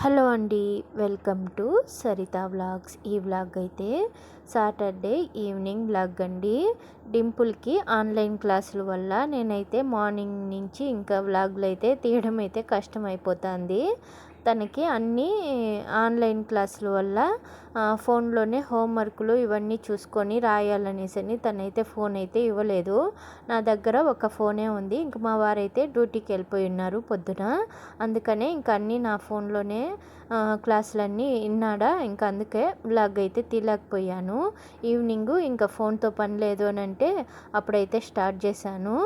Hello అండి welcome to Saritha vlogs. ఈ vlog అయితే సాటర్డే ఈవినింగ్ వ్లాగ్ అండి. డింపుల్కి ఆన్లైన్ క్లాసుల వల్ల నేనైతే మార్నింగ్ నుంచి ఇంకా వ్లాగ్లు అయితే తీయడం అయితే కష్టం తనకి అన్నీ ఆన్లైన్ క్లాసుల వల్ల ఫోన్లోనే హోంవర్క్లు ఇవన్నీ చూసుకొని రాయాలనేసని అని తనైతే ఫోన్ అయితే ఇవ్వలేదు. నా దగ్గర ఒక ఫోనే ఉంది. ఇంక మా వారైతే డ్యూటీకి వెళ్ళిపోయి ఉన్నారు పొద్దున. అందుకనే ఇంక అన్నీ నా ఫోన్లోనే క్లాసులన్నీ విన్నాడా ఇంకా అందుకే బ్లాగ్ అయితే తీయలేకపోయాను. ఈవినింగ్ ఇంకా ఫోన్తో పని లేదు అని అంటే అప్పుడైతే స్టార్ట్ చేశాను.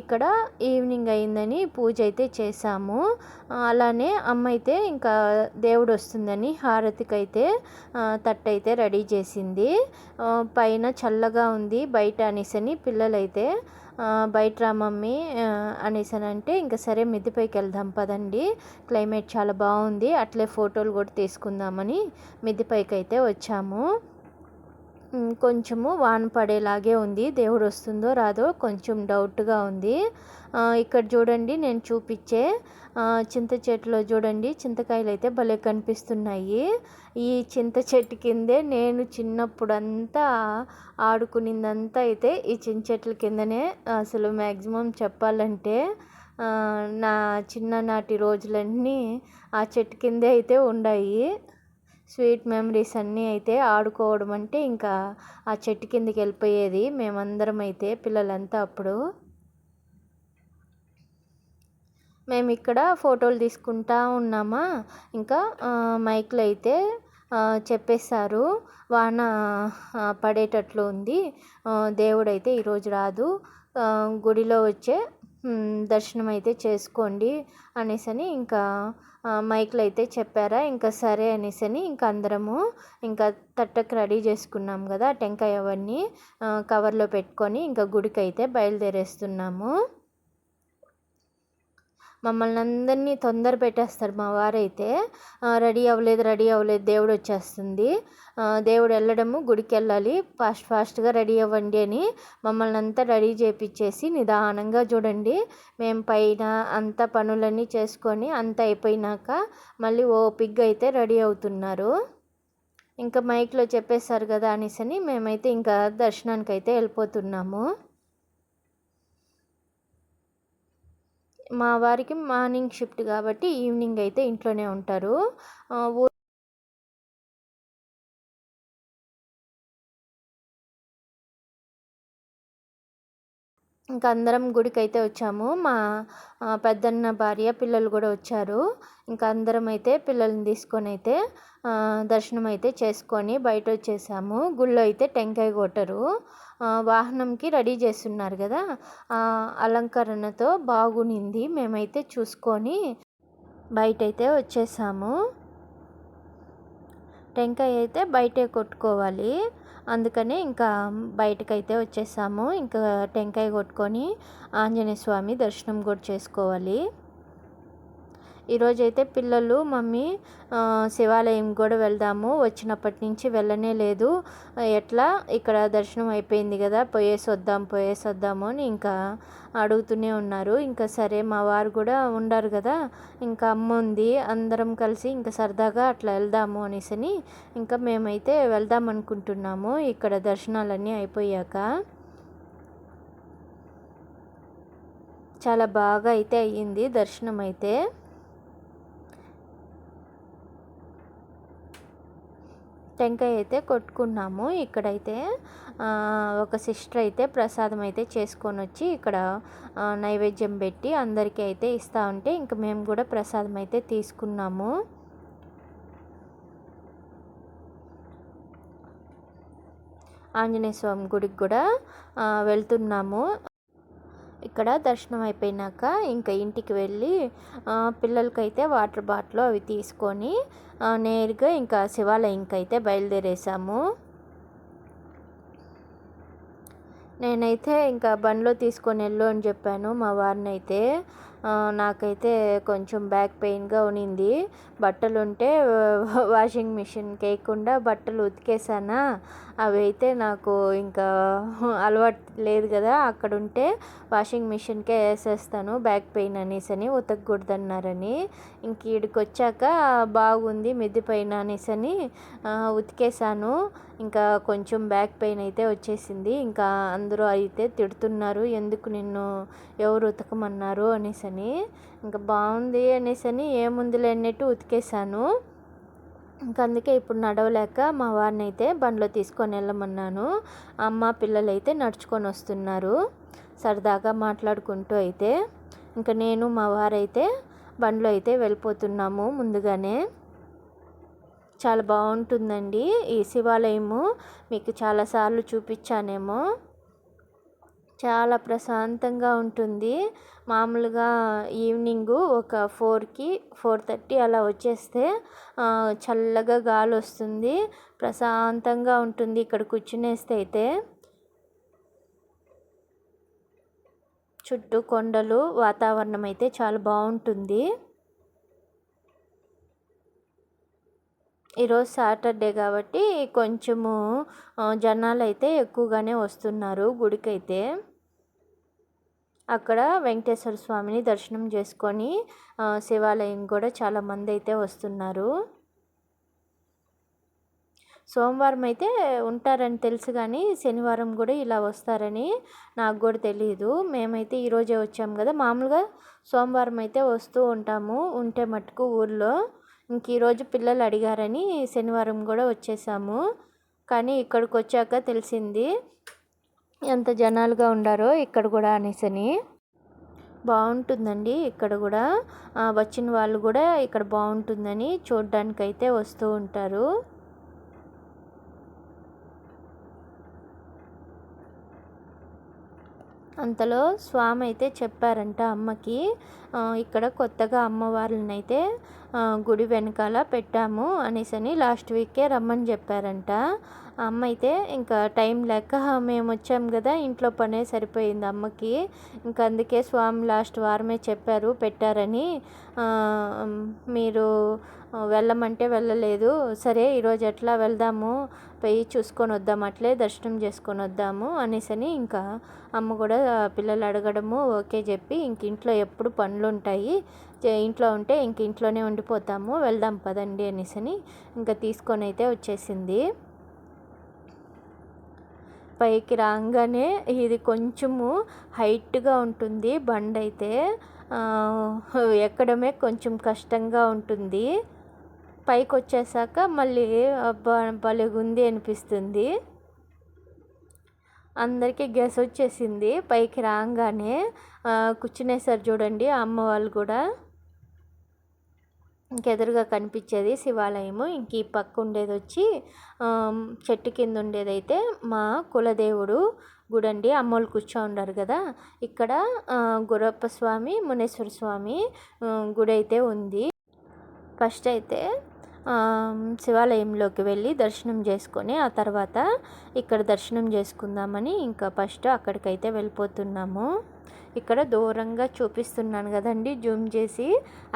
ఇక్కడ ఈవినింగ్ అయిందని పూజ అయితే చేశాము. అలానే అమ్మ అయితే ఇంకా దేవుడు వస్తుందని హారతికి అయితే తట్టు అయితే రెడీ చేసింది. పైన చల్లగా ఉంది. బయట అనేసని పిల్లలైతే బయట రా మమ్మీ అనేసి అంటే ఇంకా సరే మిద్దిపైకి వెళ్దాం పదండి. క్లైమేట్ చాలా బాగుంది. అట్లే ఫోటోలు కూడా తీసుకుందామని మిద్దిపైకి అయితే వచ్చాము. కొంచెము వాన పడేలాగే ఉంది. దేవుడు వస్తుందో రాదో కొంచెం డౌట్గా ఉంది. ఇక్కడ చూడండి నేను చూపించే చింత చెట్టులో చూడండి. చింతకాయలు అయితే భలే కనిపిస్తున్నాయి. ఈ చింత చెట్టు కిందే నేను చిన్నప్పుడంతా ఆడుకునిందంతా అయితే ఈ చింత చెట్ల కిందనే అసలు మ్యాక్సిమం చెప్పాలంటే నా చిన్ననాటి రోజులన్నీ ఆ చెట్టు కిందే అయితే ఉన్నాయి స్వీట్ మెమరీస్ అన్నీ అయితే ఆడుకోవడం అంటే ఇంకా ఆ చెట్టు కిందకి వెళ్ళిపోయేది మేమందరం అయితే పిల్లలంతా అప్పుడు. మేము ఇక్కడ ఫోటోలు తీసుకుంటా ఉన్నామా? ఇంకా మైక్లో అయితే చెప్పేశారు. వాన పడేటట్లు ఉంది. దేవుడైతే ఈరోజు రాదు. గుడిలో వచ్చే దర్శనం అయితే చేసుకోండి అనేసని ఇంకా మైక్లో అయితే చెప్పారా ఇంకా సరే అనేసని ఇంకా అందరము ఇంకా తట్టకు రెడీ చేసుకున్నాం కదా టెంకాయ అవన్నీ కవర్లో పెట్టుకొని ఇంకా గుడికి అయితే బయలుదేరేస్తున్నాము. మమ్మల్ని అందరినీ తొందర పెట్టేస్తారు మా వారైతే. రెడీ అవ్వలేదు రెడీ అవ్వలేదు దేవుడు వచ్చేస్తుంది. దేవుడు వెళ్ళడము గుడికి వెళ్ళాలి. ఫాస్ట్ ఫాస్ట్గా రెడీ అవ్వండి అని మమ్మల్ని అంతా రెడీ చేపించేసి నిదానంగా చూడండి. మేము పైన అంత పనులన్నీ చేసుకొని అంత అయిపోయినాక మళ్ళీ ఓపిగ్గా అయితే రెడీ అవుతున్నారు. ఇంకా మైక్లో చెప్పేశారు కదా అనేసి అని మేమైతే ఇంకా దర్శనానికి అయితే వెళ్ళిపోతున్నాము. మా వారికి మార్నింగ్ షిఫ్ట్ కాబట్టి ఈవినింగ్ అయితే ఇంట్లోనే ఉంటారు. ఇంకా అందరం గుడికి అయితే వచ్చాము. మా పెద్దన్న భార్య పిల్లలు కూడా వచ్చారు. ఇంకా అందరం అయితే పిల్లల్ని తీసుకొని అయితే దర్శనం అయితే చేసుకొని బయట వచ్చేసాము గుళ్ళో అయితే టెంకాయ కొట్టరు. వాహనంకి రెడీ చేస్తున్నారు కదా అలంకరణతో బాగునింది. మేమైతే చూసుకొని బయట అయితే వచ్చేసాము. టెంకాయ అయితే బయటే కొట్టుకోవాలి. అందుకనే ఇంకా బయటకైతే వచ్చేసాము. ఇంకా టెంకాయ కొట్టుకొని ఆంజనేయ స్వామి దర్శనం కూడా చేసుకోవాలి. ఈరోజైతే పిల్లలు మమ్మీ శివాలయం కూడా వెళ్దాము. వచ్చినప్పటి నుంచి వెళ్ళనే లేదు. ఎట్లా? ఇక్కడ దర్శనం అయిపోయింది కదా పోయేసి వద్దాం పోయేసి వద్దాము అని ఇంకా అడుగుతూనే ఉన్నారు. ఇంకా సరే మా వారు కూడా ఉండారు కదా ఇంకా అమ్మ ఉంది అందరం కలిసి ఇంకా సరదాగా అట్లా వెళ్దాము అనేసి ఇంకా మేమైతే వెళ్దాం అనుకుంటున్నాము. ఇక్కడ దర్శనాలన్నీ అయిపోయాక. చాలా బాగా అయితే అయ్యింది దర్శనం అయితే. టెంకాయ అయితే కొట్టుకున్నాము. ఇక్కడైతే ఒక సిస్టర్ అయితే ప్రసాదం అయితే చేసుకొని వచ్చి ఇక్కడ నైవేద్యం పెట్టి అందరికీ అయితే ఇస్తూ ఉంటే ఇంక మేము కూడా ప్రసాదం అయితే తీసుకున్నాము. ఆంజనేయ స్వామి గుడికి కూడా వెళ్తున్నాము. ఇక్కడ దర్శనం అయిపోయినాక ఇంకా ఇంటికి వెళ్ళి పిల్లలకైతే వాటర్ బాటిల్ అవి తీసుకొని నేరుగా ఇంకా శివాలయంకి అయితే బయలుదేరేసాము. నేనైతే ఇంకా బండ్లో తీసుకొని వెళ్ళు అని చెప్పాను మా వారిని అయితే నాకైతే కొంచెం బ్యాక్ పెయిన్గా ఉన్నింది బట్టలు ఉంటే వాషింగ్ మిషన్కి వేయకుండా బట్టలు ఉతికేసానా? అవి అయితే నాకు ఇంకా అలవాటు లేదు కదా అక్కడ ఉంటే వాషింగ్ మిషన్కే వేసేస్తాను బ్యాక్ పెయిన్ అనేసి అని ఉతకకూడదు అన్నారని ఇంక ఈడికి వచ్చాక బాగుంది మిద్ది పైన అనేసి అని ఉతికేసాను. ఇంకా కొంచెం బ్యాక్ పెయిన్ అయితే వచ్చేసింది. ఇంకా అందరూ అయితే తిడుతున్నారు. ఎందుకు నిన్ను ఎవరు ఉతకమన్నారు అనేసి అని ఇంకా బాగుంది అనేసి అని ఏముందిలే అన్నట్టు ఉతికేసాను ఇంకా అందుకే ఇప్పుడు నడవలేక మా వారిని అయితే బండిలో తీసుకొని వెళ్ళమన్నాను. అమ్మ పిల్లలు అయితే నడుచుకొని వస్తున్నారు. సరదాగా మాట్లాడుకుంటూ అయితే. ఇంకా నేను మా వారైతే బండిలో అయితే వెళ్ళిపోతున్నాము ముందుగానే. చాలా బాగుంటుందండి ఈ శివాలయము. మీకు చాలాసార్లు చూపించానేమో. చాలా ప్రశాంతంగా ఉంటుంది. మామూలుగా ఈవినింగు ఒక ఫోర్కి ఫోర్ థర్టీ అలా వచ్చేస్తే చల్లగా గాలి వస్తుంది. ప్రశాంతంగా ఉంటుంది ఇక్కడ కూర్చునేస్తే అయితే. చుట్టూ కొండలు వాతావరణం అయితే చాలా బాగుంటుంది. ఈరోజు సాటర్డే కాబట్టి కొంచెము జనాలు అయితే ఎక్కువగానే వస్తున్నారు గుడికైతే. అక్కడ వెంకటేశ్వర స్వామిని దర్శనం చేసుకొని శివాలయం కూడా చాలామంది అయితే వస్తున్నారు. సోమవారం అయితే ఉంటారని తెలుసు కానీ శనివారం కూడా ఇలా వస్తారని నాకు కూడా తెలియదు మేమైతే ఈరోజే వచ్చాము కదా. మామూలుగా సోమవారం అయితే వస్తూ ఉంటాము ఉంటే మటుకు ఊర్లో. ఇంక ఈరోజు పిల్లలు అడిగారని శనివారం కూడా వచ్చేసాము. కానీ ఇక్కడికి వచ్చాక తెలిసింది ఎంత జనాలుగా ఉండారో ఇక్కడ కూడా అనేసని. బాగుంటుందండి ఇక్కడ కూడా. వచ్చిన వాళ్ళు కూడా ఇక్కడ బాగుంటుందని చూడ్డానికైతే వస్తూ ఉంటారు. అంతలో స్వామి అయితే చెప్పారంట అమ్మకి ఇక్కడ కొత్తగా అమ్మవార్లని అయితే గుడి వెనకాల పెట్టాము అనేసి అని లాస్ట్ వీకే రమ్మని చెప్పారంట. అమ్మ అయితే ఇంకా టైం లేక మేము వచ్చాము కదా ఇంట్లో పనే సరిపోయింది అమ్మకి. ఇంకా అందుకే స్వామి లాస్ట్ వారమే చెప్పారు పెట్టారని. మీరు వెళ్ళమంటే వెళ్ళలేదు. సరే ఈరోజు ఎట్లా వెళ్దాము? పోయి చూసుకొని వద్దాం అట్లే దర్శనం చేసుకొని వద్దాము అనేసని ఇంకా అమ్మ కూడా పిల్లలు అడగడము ఓకే చెప్పి ఇంక ఇంట్లో ఎప్పుడు పనులు ఉంటాయి ఇంట్లో ఉంటే ఇంక ఇంట్లోనే ఉండిపోతాము. వెళ్దాం పదండి అనేసని ఇంకా తీసుకొని అయితే వచ్చేసింది. పైకి రాగానే ఇది కొంచెము హైట్గా ఉంటుంది బండి అయితే. ఎక్కడమే కొంచెం కష్టంగా ఉంటుంది. పైకి వచ్చేసాక మళ్ళీ బ భలేగుంది అనిపిస్తుంది. అందరికీ గ్యాస్ వచ్చేసింది. పైకి రాగానే కూర్చునేసారు చూడండి అమ్మ వాళ్ళు కూడా. ఇంకెదురుగా కనిపించేది శివాలయము. ఇంక ఈ పక్క ఉండేది వచ్చి చెట్టు కింద ఉండేదైతే మా కులదేవుడు గుడి అండి. అమ్మోళ్ళు కూర్చో ఉన్నారు కదా. ఇక్కడ గురప్ప స్వామి మునేశ్వర స్వామి గుడి అయితే ఉంది. ఫస్ట్ అయితే శివాలయంలోకి వెళ్ళి దర్శనం చేసుకొని ఆ తర్వాత ఇక్కడ దర్శనం చేసుకుందామని ఇంకా ఫస్ట్ అక్కడికైతే వెళ్ళిపోతున్నాము. ఇక్కడ దూరంగా చూపిస్తున్నాను కదండి జూమ్ చేసి.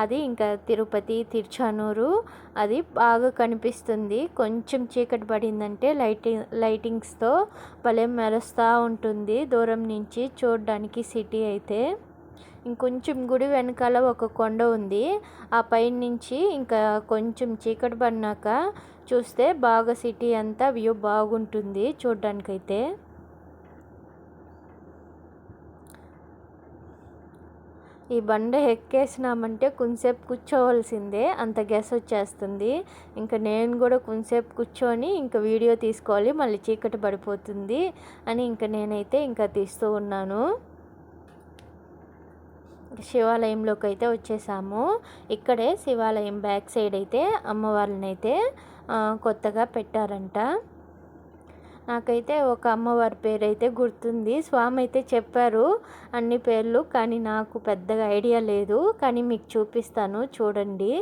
అది ఇంకా తిరుపతి తిరుచానూరు అది బాగా కనిపిస్తుంది. కొంచెం చీకటి పడిందంటే లైటింగ్ లైటింగ్స్తో భలే మెరుస్తూ ఉంటుంది దూరం నుంచి చూడడానికి సిటీ అయితే. ఇంకొంచెం గుడి వెనకాల ఒక కొండ ఉంది. ఆ పైన నుంచి ఇంకా కొంచెం చీకటి పడినాక చూస్తే బాగా సిటీ అంతా వ్యూ బాగుంటుంది చూడ్డానికైతే. ఈ బండ ఎక్కేసినామంటే కొంతసేపు కూర్చోవలసిందే అంత గ్యాస్ వచ్చేస్తుంది. ఇంకా నేను కూడా కొంతసేపు కూర్చొని ఇంకా వీడియో తీసుకోవాలి మళ్ళీ చీకటి పడిపోతుంది అని ఇంకా నేనైతే ఇంకా తీస్తూ ఉన్నాను. శివాలయంలోకి అయితే వచ్చేసాము. ఇక్కడే శివాలయం బ్యాక్ సైడ్ అయితే అమ్మవారిని అయితే కొత్తగా పెట్టారంట. నాకైతే ఒక అమ్మవారి పేరు అయితే గుర్తుంది. స్వామి అయితే చెప్పారు అన్ని పేర్లు కానీ నాకు పెద్దగా ఐడియా లేదు. కానీ మీకు చూపిస్తాను చూడండి.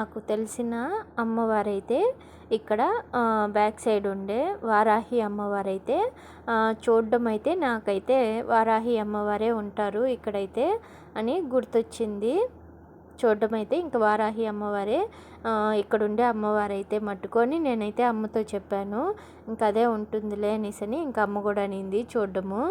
నాకు తెలిసిన అమ్మవారైతే ఇక్కడ బ్యాక్ సైడ్ ఉండే వారాహి అమ్మవారైతే చూడడం అయితే నాకైతే వారాహి అమ్మవారే ఉంటారు ఇక్కడైతే అని గుర్తొచ్చింది. చూడడం అయితే ఇంకా వారాహి అమ్మవారే ఇక్కడ ఉండే అమ్మవారు అయితే మట్టుకొని నేనైతే అమ్మతో చెప్పాను. ఇంకా అదే ఉంటుందిలే అనేసని ఇంకా అమ్మ కూడా అనింది చూడడము.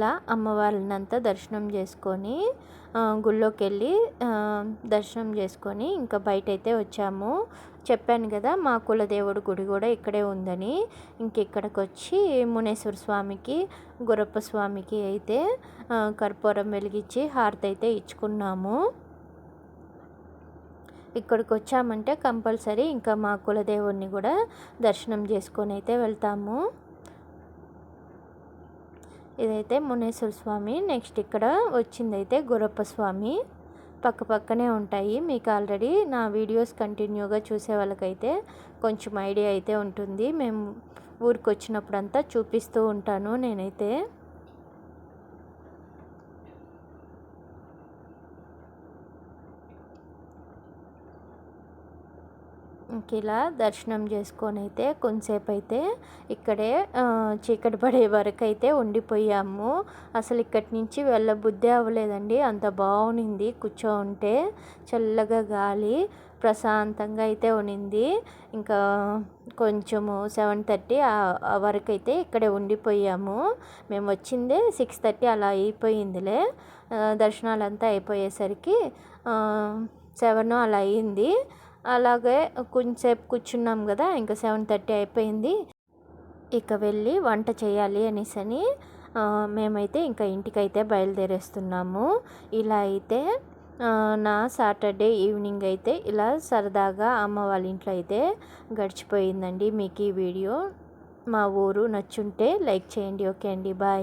ఇలా అమ్మవారిని అంతా దర్శనం చేసుకొని గుళ్ళోకి వెళ్ళి దర్శనం చేసుకొని ఇంకా బయటైతే వచ్చాము. చెప్పాను కదా మా కులదేవుడు గుడి కూడా ఇక్కడే ఉందని. ఇంకెక్కడికి వచ్చి మునేశ్వర స్వామికి గురప్ప స్వామికి అయితే కర్పూరం వెలిగించి హారతి అయితే ఇచ్చుకున్నాము. ఇక్కడికి వచ్చామంటే కంపల్సరీ ఇంకా మా కులదేవుడిని కూడా దర్శనం చేసుకొని అయితే వెళ్తాము. ఇదైతే మునేశ్వర స్వామి. నెక్స్ట్ ఇక్కడ వచ్చిందైతే గురప్ప స్వామి. పక్క పక్కనే ఉంటాయి. మీకు ఆల్రెడీ నా వీడియోస్ కంటిన్యూగా చూసే వాళ్ళకైతే కొంచెం ఐడియా అయితే ఉంటుంది. మేము ఊరికి వచ్చినప్పుడంతా చూపిస్తూ ఉంటాను నేనైతే. ఇలా దర్శనం చేసుకొని అయితే కొంతసేపు అయితే ఇక్కడే చీకటి పడే వరకు అయితే ఉండిపోయాము. అసలు ఇక్కడి నుంచి వెళ్ళబుద్ధి అవ్వలేదండి. అంత బాగునింది కూర్చో ఉంటే చల్లగా గాలి ప్రశాంతంగా అయితే ఉనింది. ఇంకా కొంచెము సెవెన్ థర్టీ వరకు అయితే ఇక్కడే ఉండిపోయాము. మేము వచ్చిందే సిక్స్ థర్టీ అలా అయిపోయిందిలే. దర్శనాలంతా అయిపోయేసరికి సెవెన్ అలా అయ్యింది అలాగే కొంచెంసేపు కూర్చున్నాం కదా ఇంకా సెవెన్ థర్టీ అయిపోయింది. ఇక వెళ్ళి వంట చేయాలి అనేసని మేమైతే ఇంకా ఇంటికైతే బయలుదేరేస్తున్నాము. ఇలా అయితే నా సాటర్డే ఈవినింగ్ అయితే ఇలా సరదాగా అమ్మ వాళ్ళ ఇంట్లో అయితే గడిచిపోయిందండి మీకు ఈ వీడియో. మా ఊరు నచ్చుంటే లైక్ చేయండి ఓకే అండి బాయ్.